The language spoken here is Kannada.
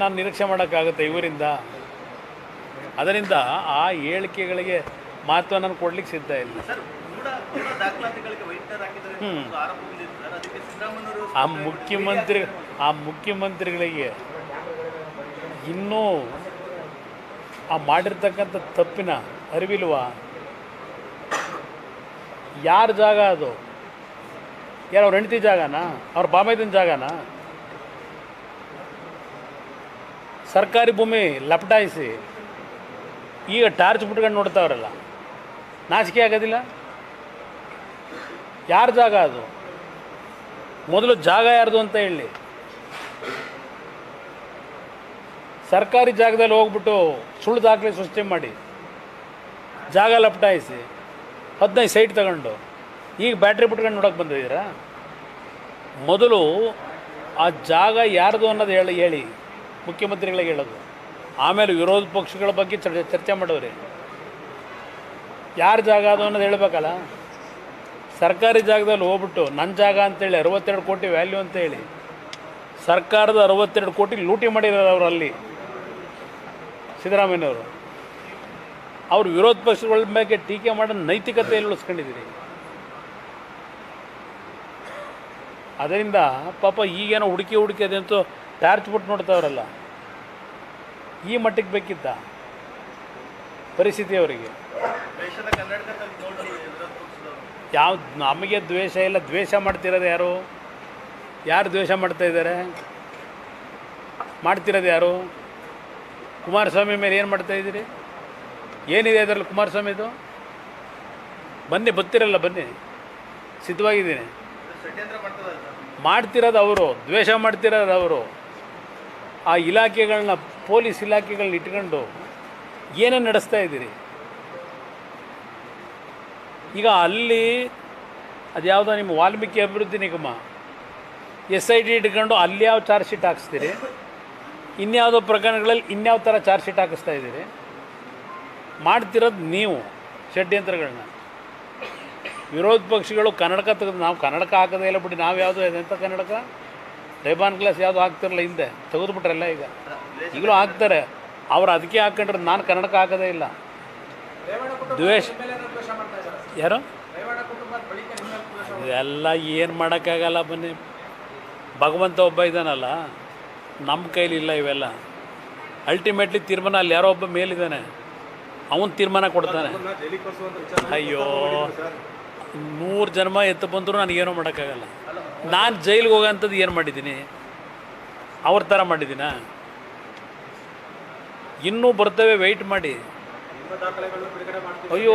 ನಾನು ನಿರೀಕ್ಷೆ ಮಾಡೋಕ್ಕಾಗುತ್ತೆ ಇವರಿಂದ. ಅದರಿಂದ ಆ ಹೇಳಿಕೆಗಳಿಗೆ ಮಹತ್ವ ನಾನು ಕೊಡ್ಲಿಕ್ಕೆ ಸಿದ್ಧ ಇಲ್ಲ. ಆ ಮುಖ್ಯಮಂತ್ರಿ ಆ ಮುಖ್ಯಮಂತ್ರಿಗಳಿಗೆ ಇನ್ನೂ ಆ ಮಾಡಿರ್ತಕ್ಕಂಥ ತಪ್ಪಿನ ಅರಿವಿಲ್ವ? ಯಾರ ಜಾಗ ಅದು? ಯಾರು ಅವ್ರ ಹೆಂಡತಿ ಜಾಗನಾ? ಅವ್ರ ಬಾಮೈದಿನ ಜಾಗನಾ? ಸರ್ಕಾರಿ ಭೂಮಿ ಲಪಟಾಯಿಸಿ, ಈಗ ಟಾರ್ಚ್ ಬಿಟ್ಕೊಂಡು ನೋಡ್ತಾವ್ರಲ್ಲ, ನಾಚಿಕೆ ಆಗೋದಿಲ್ಲ? ಯಾರ ಜಾಗ ಅದು? ಮೊದಲು ಜಾಗ ಯಾರ್ದು ಅಂತ ಹೇಳಿ. ಸರ್ಕಾರಿ ಜಾಗದಲ್ಲಿ ಹೋಗ್ಬಿಟ್ಟು ಸುಳ್ಳು ದಾಖಲೆ ಸೃಷ್ಟಿ ಮಾಡಿ, ಜಾಗ ಲಪಟಾಯಿಸಿ, ಹದಿನೈದು ಸೈಟ್ ತಗೊಂಡು, ಈಗ ಬ್ಯಾಟ್ರಿ ಬಿಟ್ಕೊಂಡು ನೋಡೋಕೆ ಬಂದಿದ್ದೀರಾ? ಮೊದಲು ಆ ಜಾಗ ಯಾರ್ದು ಅನ್ನೋದು ಹೇಳಿ ಹೇಳಿ. ಮುಖ್ಯಮಂತ್ರಿಗಳಿಗೆ ಹೇಳೋದು. ಆಮೇಲೆ ವಿರೋಧ ಪಕ್ಷಗಳ ಬಗ್ಗೆ ಚರ್ಚೆ ಚರ್ಚೆ ಮಾಡೋರಿ ಯಾರ ಜಾಗ ಅದು ಅನ್ನೋದು ಹೇಳಬೇಕಲ್ಲ. ಸರ್ಕಾರಿ ಜಾಗದಲ್ಲಿ ಹೋಗ್ಬಿಟ್ಟು ನನ್ನ ಜಾಗ ಅಂತೇಳಿ ಅರವತ್ತೆರಡು ಕೋಟಿ ವ್ಯಾಲ್ಯೂ ಅಂತ ಹೇಳಿ ಸರ್ಕಾರದ ಅರವತ್ತೆರಡು ಕೋಟಿ ಲೂಟಿ ಮಾಡಿದ್ದಾರೆ ಅವರು ಅಲ್ಲಿ. ಸಿದ್ದರಾಮಯ್ಯನವರು. ಅವ್ರು ವಿರೋಧ ಪಕ್ಷಗಳ ಬಗ್ಗೆ ಟೀಕೆ ಮಾಡೋ ನೈತಿಕತೆಯಲ್ಲಿ ಉಳಿಸ್ಕೊಂಡಿದ್ದೀರಿ. ಅದರಿಂದ ಪಾಪ ಈಗೇನೋ ಹುಡುಕಿ ಹುಡುಕಿ ಅದಂತೂ ಟಾರ್ಚ್ ಬಿಟ್ಟು ನೋಡ್ತಾವ್ರಲ್ಲ? ಈ ಮಟ್ಟಕ್ಕೆ ಬೇಕಿದ್ದ ಪರಿಸ್ಥಿತಿ ಅವರಿಗೆ. ಯಾವ, ನಮಗೆ ದ್ವೇಷ ಇಲ್ಲ, ದ್ವೇಷ ಮಾಡ್ತಿರೋದು ಯಾರು? ಯಾರು ದ್ವೇಷ ಮಾಡ್ತಾ ಇದ್ದಾರೆ? ಮಾಡ್ತಿರೋದು ಯಾರು? ಕುಮಾರಸ್ವಾಮಿ ಮೇಲೆ ಏನು ಮಾಡ್ತಾ ಇದ್ದೀರಿ? ಏನಿದೆ ಅದರಲ್ಲಿ ಕುಮಾರಸ್ವಾಮಿದು ಬನ್ನಿ ಗೊತ್ತಿರಲ್ಲ ಬನ್ನಿ. ಸಿದ್ಧವಾಗಿದ್ದೀನಿ. ಮಾಡ್ತಿರೋದು ಅವರು, ದ್ವೇಷ ಮಾಡ್ತಿರೋದು ಅವರು. ಆ ಇಲಾಖೆಗಳನ್ನ, ಪೊಲೀಸ್ ಇಲಾಖೆಗಳನ್ನ ಇಟ್ಕೊಂಡು ಏನೇ ನಡೆಸ್ತಾ ಇದ್ದೀರಿ? ಈಗ ಅಲ್ಲಿ ಅದ್ಯಾವುದೋ ನಿಮ್ಮ ವಾಲ್ಮೀಕಿ ಅಭಿವೃದ್ಧಿ ನಿಗಮ, ಎಸ್ ಐ ಟಿ ಇಟ್ಕೊಂಡು ಅಲ್ಲಿ ಯಾವ ಚಾರ್ಜ್ ಶೀಟ್ ಹಾಕಿಸ್ತೀರಿ? ಇನ್ಯಾವುದೋ ಪ್ರಕರಣಗಳಲ್ಲಿ ಇನ್ಯಾವ ಥರ ಚಾರ್ಜ್ ಶೀಟ್ ಹಾಕಿಸ್ತಾ ಇದ್ದೀರಿ? ಮಾಡ್ತಿರೋದು ನೀವು ಷಡ್ಯಂತ್ರಗಳನ್ನ ವಿರೋಧ ಪಕ್ಷಗಳು ಕನ್ನಡಕ ತೆಗೆದು, ನಾವು ಕನ್ನಡಕ ಹಾಕೋದೇ ಇಲ್ಲ ಬಿಡಿ, ನಾವು ಯಾವುದೋ ಇದೆ ಅಂತ ಕನ್ನಡಕ? ರೇಬಾನ್ ಗ್ಲಾಸ್ ಯಾವುದು ಹಾಕ್ತಿರಲ್ಲ ಹಿಂದೆ, ತೆಗೆದುಬಿಟ್ರಲ್ಲ ಈಗ. ಈಗಲೂ ಹಾಕ್ತಾರೆ. ಅವ್ರು ಅದಕ್ಕೆ ಹಾಕೊಂಡ್ರೆ, ನಾನು ಕನ್ನಡಕ್ಕೆ ಹಾಕೋದೇ ಇಲ್ಲ. ದ್ವೇಷ ಯಾರು? ಇದೆಲ್ಲ ಏನು ಮಾಡೋಕ್ಕಾಗಲ್ಲ ಬನ್ನಿ. ಭಗವಂತ ಒಬ್ಬ ಇದ್ದಾನಲ್ಲ ನಮ್ಮ ಕೈಲಿ ಇಲ್ಲ ಇವೆಲ್ಲ. ಅಲ್ಟಿಮೇಟ್ಲಿ ತೀರ್ಮಾನ ಅಲ್ಲಿ ಯಾರೋ ಒಬ್ಬ ಮೇಲಿದ್ದಾನೆ ಅವನು ತೀರ್ಮಾನ ಕೊಡ್ತಾನೆ. ಅಯ್ಯೋ. ನೂರು ಜನ್ಮ ಎತ್ತು ಬಂದರೂ ನನಗೇನೂ ಮಾಡೋಕ್ಕಾಗಲ್ಲ. ನಾನು ಜೈಲಿಗೆ ಹೋಗೋಂಥದ್ದು ಏನು ಮಾಡಿದ್ದೀನಿ? ಅವ್ರ ಥರ ಮಾಡಿದ್ದೀನ? ಇನ್ನೂ ಬರ್ತವೆ ವೆಯ್ಟ್ ಮಾಡಿ. ಅಯ್ಯೋ